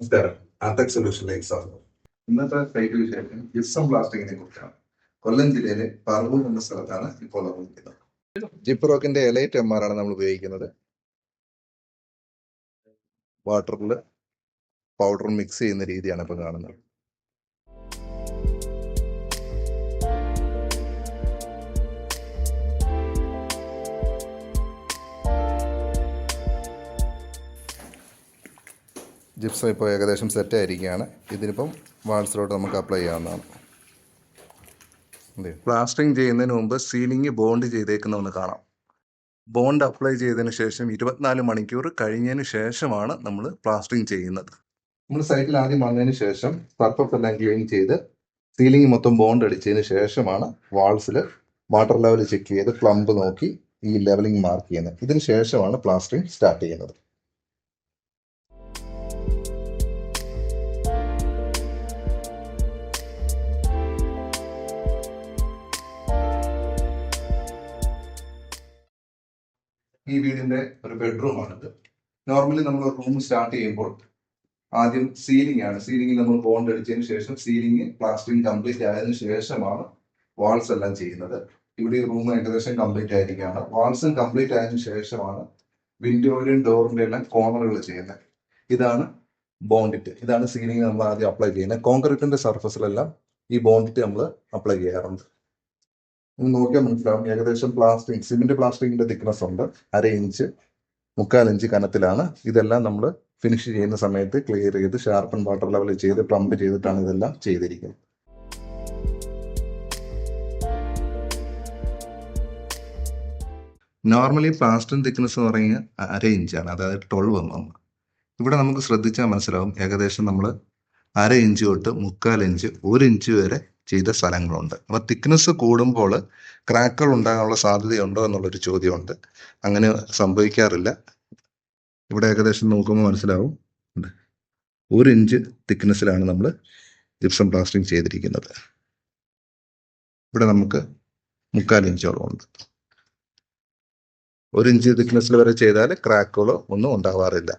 നമസ്കാരം ആർടെക് സൊല്യൂഷനിലേക്ക് സ്വാഗതം ഇന്നത്തെ ഫ്ലൈറ്റ് വിശേഷം ജിപ്സം പ്ലാസ്റ്റിക്കിനെ കുറിച്ചാണ്. കൊല്ലം ജില്ലയിലെ പറവൂർ എന്ന സ്ഥലത്താണ് ഇപ്പോൾ നിർമ്മിക്കുന്നത് ജിപ്രോക്കിന്റെ എലൈറ്റ് എം ആർ ആണ് നമ്മൾ ഉപയോഗിക്കുന്നത്. വാട്ടറിൽ പൗഡർ മിക്സ് ചെയ്യുന്ന രീതിയാണ് ഇപ്പോൾ കാണുന്നത്. ജിപ്സം ഇപ്പോൾ ഏകദേശം സെറ്റ് ആയിരിക്കുകയാണ്. ഇതിനിപ്പം വാൾസിലോട്ട് നമുക്ക് അപ്ലൈ ചെയ്യാവുന്നതാണ്. പ്ലാസ്റ്ററിങ് ചെയ്യുന്നതിന് മുമ്പ് സീലിംഗ് ബോണ്ട് ചെയ്തേക്കുന്ന ഒന്ന് കാണാം. ബോണ്ട് അപ്ലൈ ചെയ്തതിന് ശേഷം ഇരുപത്തിനാല് മണിക്കൂർ കഴിഞ്ഞതിന് ശേഷമാണ് നമ്മൾ പ്ലാസ്റ്ററിങ് ചെയ്യുന്നത്. നമ്മൾ സൈറ്റിൽ ആദ്യം വന്നതിന് ശേഷം സർഫസ് എല്ലാം ക്ലീൻ ചെയ്ത് സീലിംഗ് മൊത്തം ബോണ്ട് അടിച്ചതിന് ശേഷമാണ് വാൾസിൽ വാട്ടർ ലെവൽ ചെക്ക് ചെയ്ത് പ്ലംബ് നോക്കി ഈ ലെവലിംഗ് മാർക്ക് ചെയ്യുന്നത്. ഇതിന് ശേഷമാണ് പ്ലാസ്റ്ററിങ് സ്റ്റാർട്ട് ചെയ്യുന്നത്. ഈ വീടിന്റെ ഒരു ബെഡ്റൂം ആണിത്. നോർമലി നമ്മൾ റൂം സ്റ്റാർട്ട് ചെയ്യുമ്പോൾ ആദ്യം സീലിംഗ് ആണ്. സീലിംഗിൽ നമ്മൾ ബോണ്ട് അടിച്ചതിന് ശേഷം സീലിംഗ് പ്ലാസ്റ്ററിംഗ് കംപ്ലീറ്റ് ആയതിനു ശേഷമാണ് വാൾസ് എല്ലാം ചെയ്യുന്നത്. ഇവിടെ ഈ റൂം ഏകദേശം കംപ്ലീറ്റ് ആയിരിക്കുകയാണ്. വാൾസും കംപ്ലീറ്റ് ആയതിനു ശേഷമാണ് വിൻഡോയിലും ഡോറിന്റെ എല്ലാം കോർണറുകൾ ചെയ്യുന്നത്. ഇതാണ് ബോണ്ടിറ്റ് ഇതാണ് സീലിംഗ് നമ്മൾ ആദ്യം അപ്ലൈ ചെയ്യുന്നത്. കോൺക്രീറ്റിന്റെ സർഫസിലെല്ലാം ഈ ബോണ്ടിറ്റ് നമ്മൾ അപ്ലൈ ചെയ്യാറുണ്ട്. നോക്കിയാൽ മനസ്സിലാവും. ഏകദേശം പ്ലാസ്റ്റിക് സിമെന്റ് പ്ലാസ്റ്റിക്കിന്റെ തിക്നെസ് ഉണ്ട്. അര ഇഞ്ച് മുക്കാൽ ഇഞ്ച് കനത്തിലാണ്. ഇതെല്ലാം നമ്മൾ ഫിനിഷ് ചെയ്യുന്ന സമയത്ത് ക്ലിയർ ചെയ്ത് ഷാർപ്പൺ വാട്ടർ ലെവൽ ചെയ്ത് പ്ലംബ് ചെയ്തിട്ടാണ് ഇതെല്ലാം ചെയ്തിരിക്കുന്നത്. നോർമലി പ്ലാസ്റ്റിക് തിക്നെസ് എന്ന് പറയുന്നത് അര ഇഞ്ചാണ് അതായത് ട്വൽവ് എം എം ഇവിടെ നമുക്ക് ശ്രദ്ധിച്ചാൽ മനസ്സിലാവും. ഏകദേശം നമ്മൾ അര ഇഞ്ച് തൊട്ട് മുക്കാൽ ഇഞ്ച് ഒരു ഇഞ്ച് വരെ ചെയ്ത സ്ഥലങ്ങളുണ്ട്. അപ്പോൾ തിക്നെസ് കൂടുമ്പോൾ ക്രാക്കുകൾ ഉണ്ടാകാനുള്ള സാധ്യതയുണ്ടോ എന്നുള്ളൊരു ചോദ്യമുണ്ട്. അങ്ങനെ സംഭവിക്കാറില്ല. ഇവിടെ ഏകദേശം നോക്കുമ്പോൾ മനസ്സിലാവും. ഒരു ഇഞ്ച് തിക്നെസ്സിലാണ് നമ്മൾ ജിപ്സം പ്ലാസ്റ്ററിങ് ചെയ്തിരിക്കുന്നത്. ഇവിടെ നമുക്ക് മുക്കാൽ ഇഞ്ചോളം ഉണ്ട്. ഒരു ഇഞ്ച് തിക്നെസ്സിൽ വരെ ചെയ്താൽ ക്രാക്കുകളോ ഒന്നും ഉണ്ടാവാറില്ല.